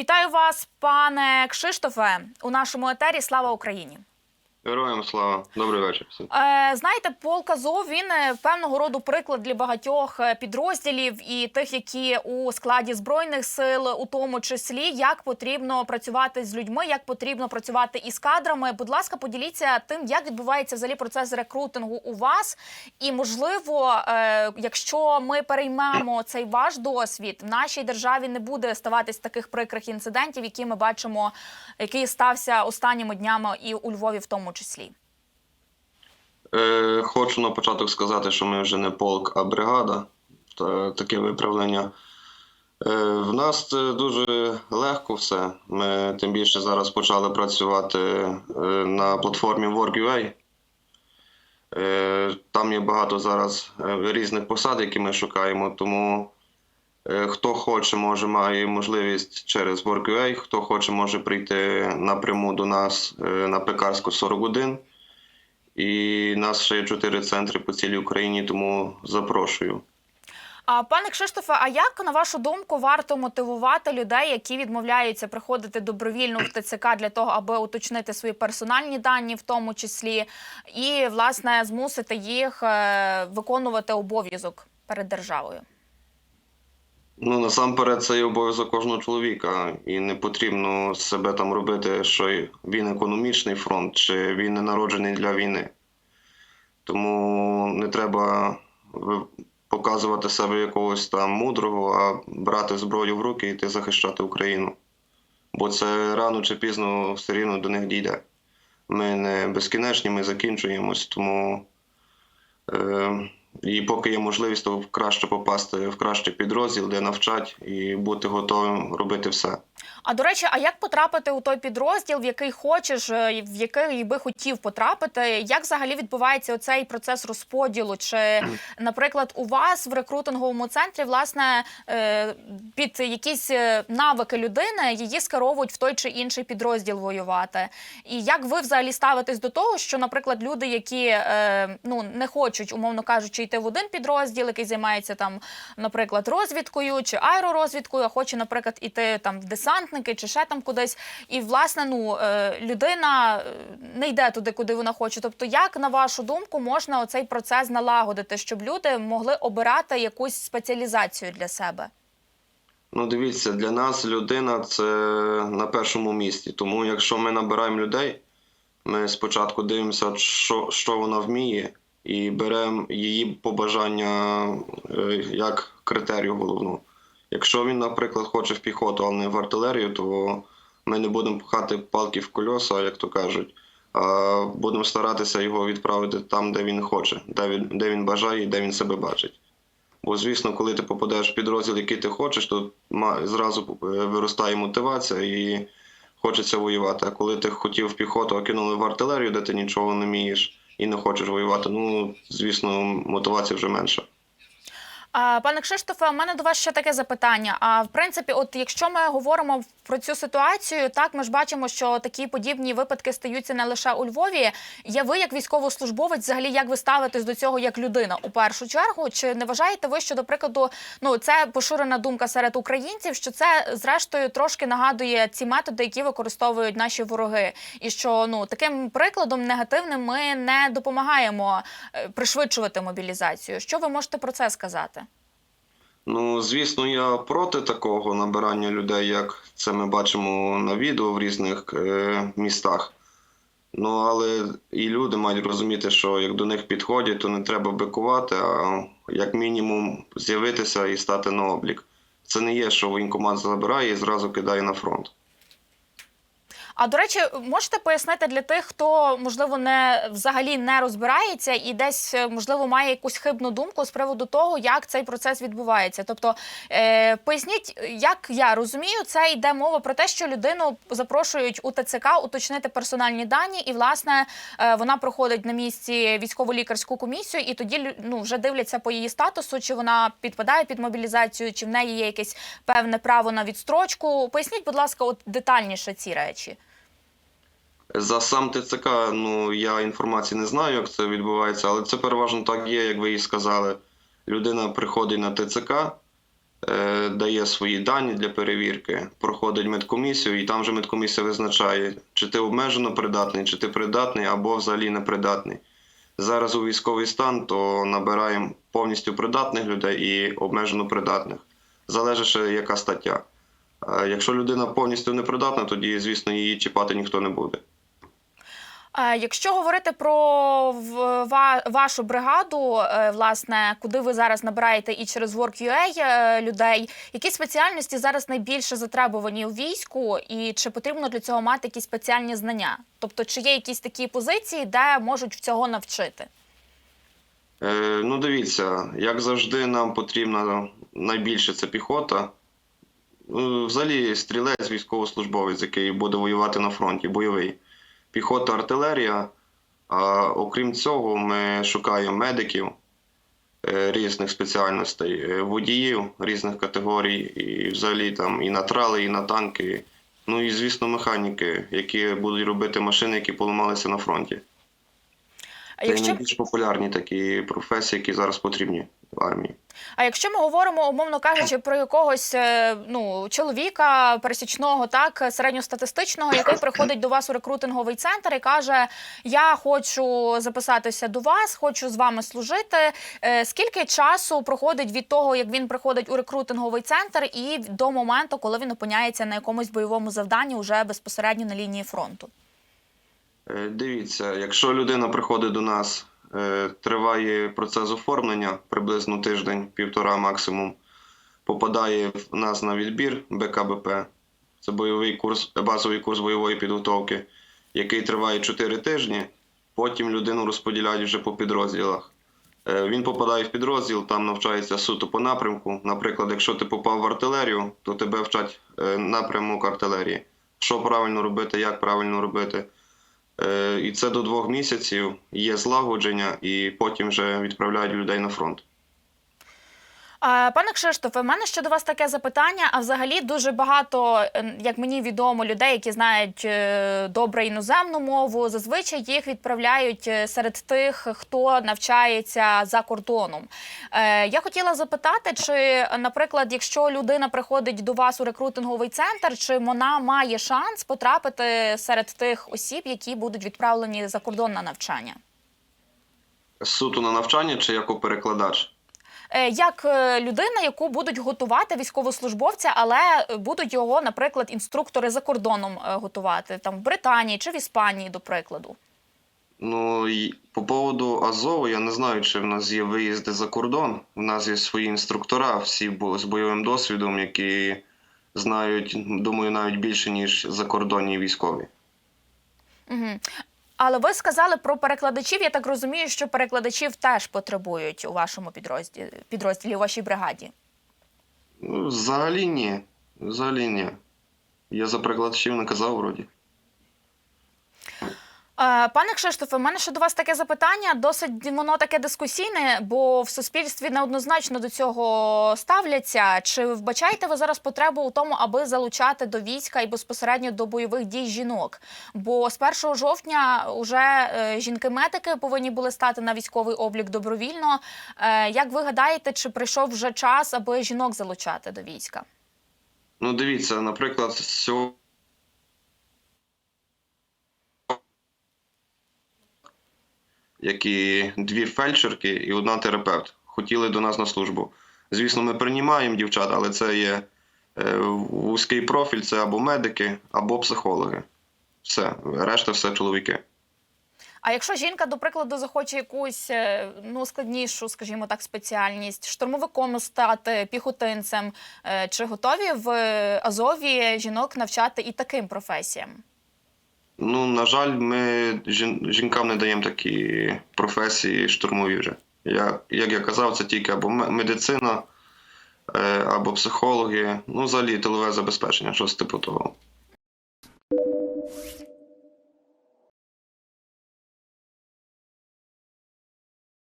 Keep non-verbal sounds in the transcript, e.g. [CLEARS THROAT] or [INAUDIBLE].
Вітаю вас, пане Кшиштофе, у нашому етері. Слава Україні. Героям слава, добрий вечір. Е, знаєте, полк Азов він е, певного роду приклад для багатьох е, підрозділів і тих, які у складі збройних сил, у тому числі, як потрібно працювати з людьми, як потрібно працювати із кадрами. Будь ласка, поділіться тим, як відбувається взагалі процес рекрутингу у вас, і можливо, е, якщо ми переймемо цей ваш досвід, в нашій державі не буде ставатись таких прикрих інцидентів, які ми бачимо, який стався останніми днями і у Львові, в тому числі. Е, хочу на початок сказати, що ми вже не полк, а бригада. Таке виправлення. Е, в нас це дуже легко все. Ми тим більше зараз почали працювати е, на платформі Work.ua. Е, там є багато зараз е, різних посад, які ми шукаємо. Тому е, хто хоче, може має можливість через Work.ua, хто хоче, може прийти напряму до нас е, на Пекарську 41. І нас ще є чотири центри по цілій Україні, тому запрошую. А пане Кшиштофе, а як на вашу думку варто мотивувати людей, які відмовляються приходити добровільно в ТЦК для того, аби уточнити свої персональні дані, в тому числі, і власне змусити їх е, виконувати обов'язок перед державою? Ну насамперед, це є обов'язок кожного чоловіка, і не потрібно себе там робити, що він економічний фронт, чи він не народжений для війни. Тому не треба показувати себе якогось там мудрого, а брати зброю в руки і йти захищати Україну. Бо це рано чи пізно все рівно до них дійде. Ми не безкінечні, ми закінчуємось, тому е, і поки є можливість, то краще попасти в кращий підрозділ, де навчать і бути готовим робити все. А до речі, а як потрапити у той підрозділ, в який хочеш, е, в який би хотів потрапити? Як взагалі відбувається оцей процес розподілу? Чи, [CLEARS THROAT] наприклад, у вас в рекрутинговому центрі власне е, під якісь е, навики людини її скеровують в той чи інший підрозділ воювати? І як ви взагалі ставитесь до того, що, наприклад, люди, які ну не хочуть, умовно кажучи, йти в один підрозділ, який займається там, наприклад, розвідкою чи аеророзвідкою, а хоче, наприклад, іти там в десантники чи ще там кудись. І власне, ну е, людина е, не йде туди, куди вона хоче. Тобто, як на вашу думку можна оцей процес налагодити, щоб люди могли обирати якусь спеціалізацію для себе? Ну, дивіться, для нас людина це на першому місці. Тому якщо ми набираємо людей, ми спочатку дивимося, що, що вона вміє, і беремо її побажання е, як критерію головну. Якщо він, наприклад, хоче в піхоту, але не в артилерію, то ми не будемо пхати палки в кольоса, як то кажуть, а будемо старатися його відправити там, де він хоче, де він, де він бажає і де він себе бачить. Бо, звісно, коли ти попадаєш в підрозділ, який ти хочеш, то зразу е, виростає мотивація і хочеться воювати. А коли ти хотів в піхоту, а кинули в артилерію, де ти нічого не вмієш і не хочеш воювати, ну, звісно, мотивація вже менша. Пане Кшиштофе, у мене до вас ще таке запитання. А в принципі, от якщо ми говоримо про цю ситуацію, так ми ж бачимо, що такі подібні випадки стаються не лише у Львові. Є ви як військовослужбовець, взагалі як ви ставитесь до цього як людина у першу чергу? Чи не вважаєте ви, що, до прикладу, ну це поширена думка серед українців, що це зрештою трошки нагадує ці методи, які використовують наші вороги, і що ну таким прикладом негативним ми не допомагаємо е, пришвидшувати мобілізацію. Що ви можете про це сказати? Ну, звісно, я проти такого набирання людей, як це ми бачимо на відео в різних е, містах. Ну, але і люди мають розуміти, що як до них підходять, то не треба бикувати, а як мінімум з'явитися і стати на облік. Це не є, що воєнкомат забирає і зразу кидає на фронт. А до речі, можете пояснити для тих, хто можливо не взагалі не розбирається і десь е, можливо має якусь хибну думку з приводу того, як цей процес відбувається. Тобто, е, поясніть, як я розумію, це йде мова про те, що людину запрошують у ТЦК уточнити персональні дані, і власне е, вона проходить на місці військово-лікарську комісію, і тоді ну, вже дивляться по її статусу, чи вона підпадає під мобілізацію, чи в неї є якесь певне право на відстрочку. Поясніть, будь ласка, от детальніше ці речі. За сам ТЦК, ну я інформації не знаю, як це відбувається, але це переважно так є, як ви і сказали. Людина приходить на ТЦК, е, дає свої дані для перевірки, проходить медкомісію, і там вже медкомісія визначає, чи ти обмежено придатний, чи ти придатний або взагалі непридатний. Зараз у військовий стан, то набираємо повністю придатних людей і обмежено придатних. Залежить ще яка стаття. А Якщо людина повністю непридатна, тоді, звісно, її чіпати ніхто не буде. Е, Якщо говорити про вашу бригаду, е, власне, куди ви зараз набираєте і через Work.ua е, людей, які спеціальності зараз найбільше затребувані у війську, і чи потрібно для цього мати якісь спеціальні знання? Тобто, чи є якісь такі позиції, де можуть цього навчити? Е, ну, дивіться, як завжди, нам потрібна найбільше це піхота. Ну, Взагалі, стрілець, військовослужбовець, який буде воювати на фронті, бойовий. Піхота, артилерія. А окрім цього, ми шукаємо медиків е, різних спеціальностей, е, водіїв різних категорій, і взагалі там і на трали, і на танки. Ну і, звісно, механіки, які будуть робити машини, які поламалися на фронті. А Це якщо найбільш популярні такі професії, які зараз потрібні в армії. А якщо ми говоримо, умовно кажучи, про якогось е, ну чоловіка пересічного, так середньостатистичного, який приходить до вас у рекрутинговий центр і каже: Я хочу записатися до вас, хочу з вами служити. Е, Скільки часу проходить від того, як він приходить у рекрутинговий центр, і до моменту, коли він опиняється на якомусь бойовому завданні, уже безпосередньо на лінії фронту? Е, Дивіться, якщо людина приходить до нас, триває процес оформлення приблизно тиждень, півтора максимум, попадає в нас на відбір БКБП, це бойовий курс, базовий курс бойової підготовки, який триває 4 тижні. Потім людину розподіляють вже по підрозділах. Е, Він попадає в підрозділ, там навчається суто по напрямку. Наприклад, якщо ти попав в артилерію, то тебе вчать е, напрямок артилерії. Що правильно робити, як правильно робити. Е, І це до двох місяців є злагодження, і потім вже відправляють людей на фронт. Пане Кшиштофе, в мене ще до вас таке запитання. А взагалі дуже багато, е, як мені відомо, людей, які знають е, добре іноземну мову, зазвичай їх відправляють е, серед тих, хто навчається за кордоном. Е, Я хотіла запитати, чи, наприклад, якщо людина приходить до вас у рекрутинговий центр, чи вона має шанс потрапити серед тих осіб, які будуть відправлені за кордон на навчання? Суто на навчання чи як перекладач? Е, як е, людина, яку будуть готувати військовослужбовця, але е, будуть його, наприклад, інструктори за кордоном готувати там в Британії чи в Іспанії, до прикладу. Ну по поводу Азову, я не знаю, чи в нас є виїзди за кордон. У нас є свої інструктора, всі з бойовим досвідом, які знають, думаю, навіть більше, ніж закордонні військові. Угу. Але ви сказали про перекладачів. Я так розумію, що перекладачів теж потребують у вашому підрозділі, підрозділі у вашій бригаді. Ну, взагалі ні. Взагалі ні. Я за перекладачів не казав вроді. Е, Пане Кшиштофе, в мене ще до вас таке запитання. Досить воно таке дискусійне, бо в суспільстві неоднозначно до цього ставляться. Чи вбачаєте ви зараз потребу у тому, аби залучати до війська і безпосередньо до бойових дій жінок? Бо з 1 жовтня вже жінки-медики повинні були стати на військовий облік добровільно. Е, Як ви гадаєте, чи прийшов вже час, аби жінок залучати до війська? Ну, дивіться, наприклад, сьогодні. Як і дві фельдшерки і одна терапевт хотіли до нас на службу. Звісно, ми приймаємо дівчат, але це є е, вузький профіль, це або медики, або психологи. Все, решта все чоловіки. А якщо жінка, до прикладу, захоче якусь е, ну складнішу, скажімо так, спеціальність, штурмовиком стати піхотинцем, е, чи готові в Азові жінок навчати і таким професіям? Ну, на жаль, ми жінкам не даємо такі професії штурмові вже. Я, як я казав, це тільки або медицина, е, або психологи, ну, взагалі тилове забезпечення, щось типу того.